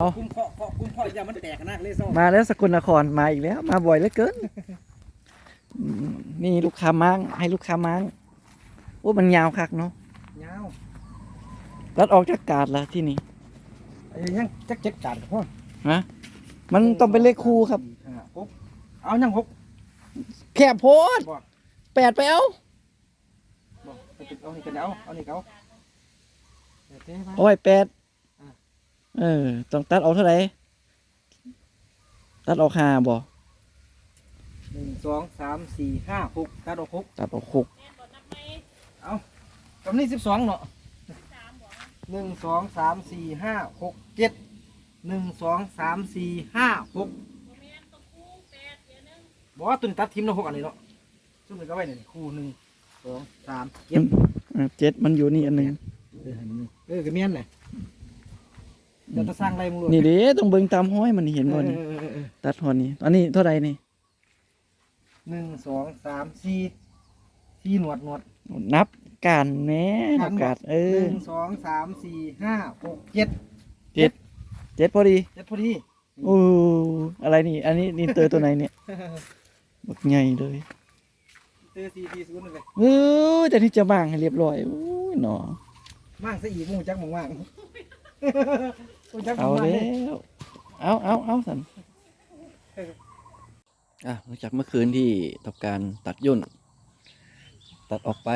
เอาคุ้มเคาะเคาะคุ้มเคาะอย่ามันแตกนะเลยซ่อมาแล้วสกลนครมาอีกแล้ว มาบ่อยเหลือเกินอืมนี่ลูกค้าม้างให้ลูกค้าม้างโอ้มันยาวคักเนาะยาวรัดออกจากกาดละที่นี่ไอ้ยังจักเจ็ดจานกับพ่อฮะมันต้องเป็นเลขคู่ครับห้าหกเอายังหกแคบโพดบอกแปดไปเอาบอกไปติดเอานี่กันเอาเอานี่เขาเดี๋ยวเต้มาโอ้ยแปดอะ เออ ต้องตัดออกเท่าไหร่ตัดออกห้าบ่หนึ่งสองสามสี่ห้าหกตัดออกหกตัดออกหกกำนี้สิบสองเนาะหนึ่งสองสามสี่ห้าหกเจ็ดหนึ่งสองสามสี่ห้าหกบอกว่าตุนตัดทีมเราหกอันนี้เนาะซึ่งมันก็ไว้เนี่ยคู่หนึ่งสองสามเจ็ดเออเจ็ดมันอยู่นี่อันหนึงเออให้มันนี่เออกระเมียนเลยเดี๋ยวจะสร้างอะไรมึงรู้นี่เด้ต้องเบิ่งตามห้อยมันเห็นบ่นี่เออเออเออเออตัดหอนี่อันนี้เท่าไหร่นี่หนึ่งสองสามสี่สี่หนวดหนวด นับการแหน่นับการเอหอนึ่งสองสามสี่ห้าหกเจ็ดเจ็ดพอดีเจ็ดพอดีโอ้อะไรนี่ อันนี้นี่เตอตัวไหนเนี่ยบักใหญ่เลยเตอสี่สี่ศูนย์เลยเออแต่ที่จะบางให้เรียบร้อยโอ้ยหนอมั่งซะอีกหมูจักหมูมั่งหมูจักหมู เอาแล้เนี่ยวเอาเอาเอาสันอะหลังจากเมื่อคืนที่ทำการตัดย่น ตัดออกไป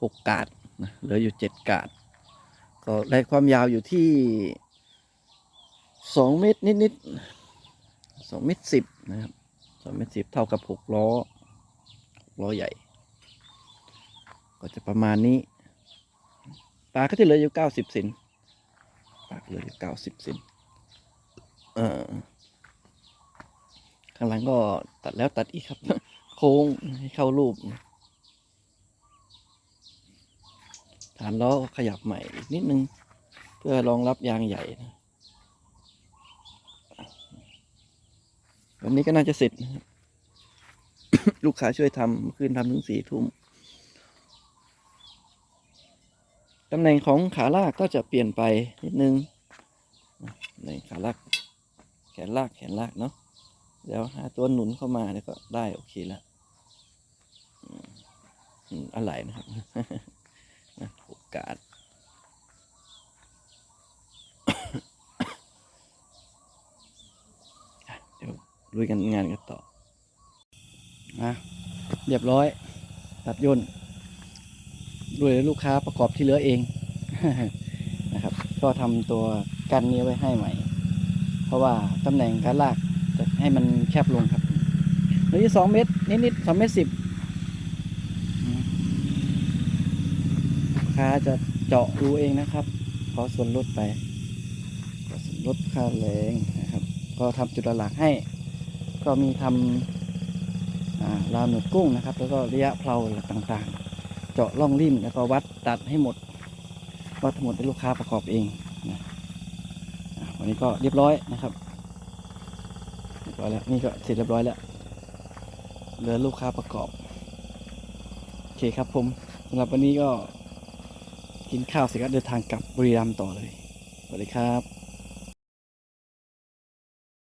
หกกาดนะเหลืออยู่เจ็ดกาด ก็ได้ความยาวอยู่ที่สองเมตรนิดๆสองเมตรสิบนะครับสองเมตรสิบเท่ากับหกล้อหกล้อใหญ่ ก็จะประมาณนี้ ปลาก็จะเหลืออยู่เก้าสิบเซน เหลืออยู่เก้าสิบเซนเอ่อข้างหลังก็ตัดแล้วตัดอีกครับ โค้งให้เข้ารูป ฐานล้อขยับใหม่อีกนิดนึง เพื่อรองรับยางใหญ่นะวันนี้ก็น่าจะเสร็จนะครับลูกค้าช่วยทำคืนทำถึงสี่ทุ่มตำแหน่งของขาลากก็จะเปลี่ยนไปนิดนึง น่ขาลากแขนลากแขนลากเนาะแล้วหาตัวหนุนเข้ามาแล้วก็ได้โอเคแล้วอืมอะไรนะครับโอกาสเดี๋ยวลุยกันงานกันต่ออะเรียบร้อย ตัดย่นด้วยลูกค้าประกอบที่เหลือเองนะครับ ก็ทำตัว กันนี้ไว้ให้ใหม่ เพราะว่าตำแหน่งการลากจะให้มันแคบลงครับเหลือสองเมตรนิดๆสองเมตรสิบค้าจะเจาะรูเองนะครับ ขอส่วนลดไปขอส่วนลดค่าแรงนะครับ ก็ทำจุดหลักให้ ก็มีทำอ่าราวหนวดกุ้งนะครับ แล้วก็ระยะเพลาต่างๆ เจาะร่องริมแล้วก็วัดตัดให้หมดวัดทั้งหมดให้ลูกค้าประกอบเอง วันนี้ก็เรียบร้อยนะครับเรียบร้อยแล้วนี่ก็เสร็จเรียบร้อยแล้วเหลือลูกค้าประกอบโอเคครับผมสำหรับวันนี้ก็กินข้าวเสร็จก็เดินทางกลับบุรีรัมย์ต่อเลยสวัสดีครับ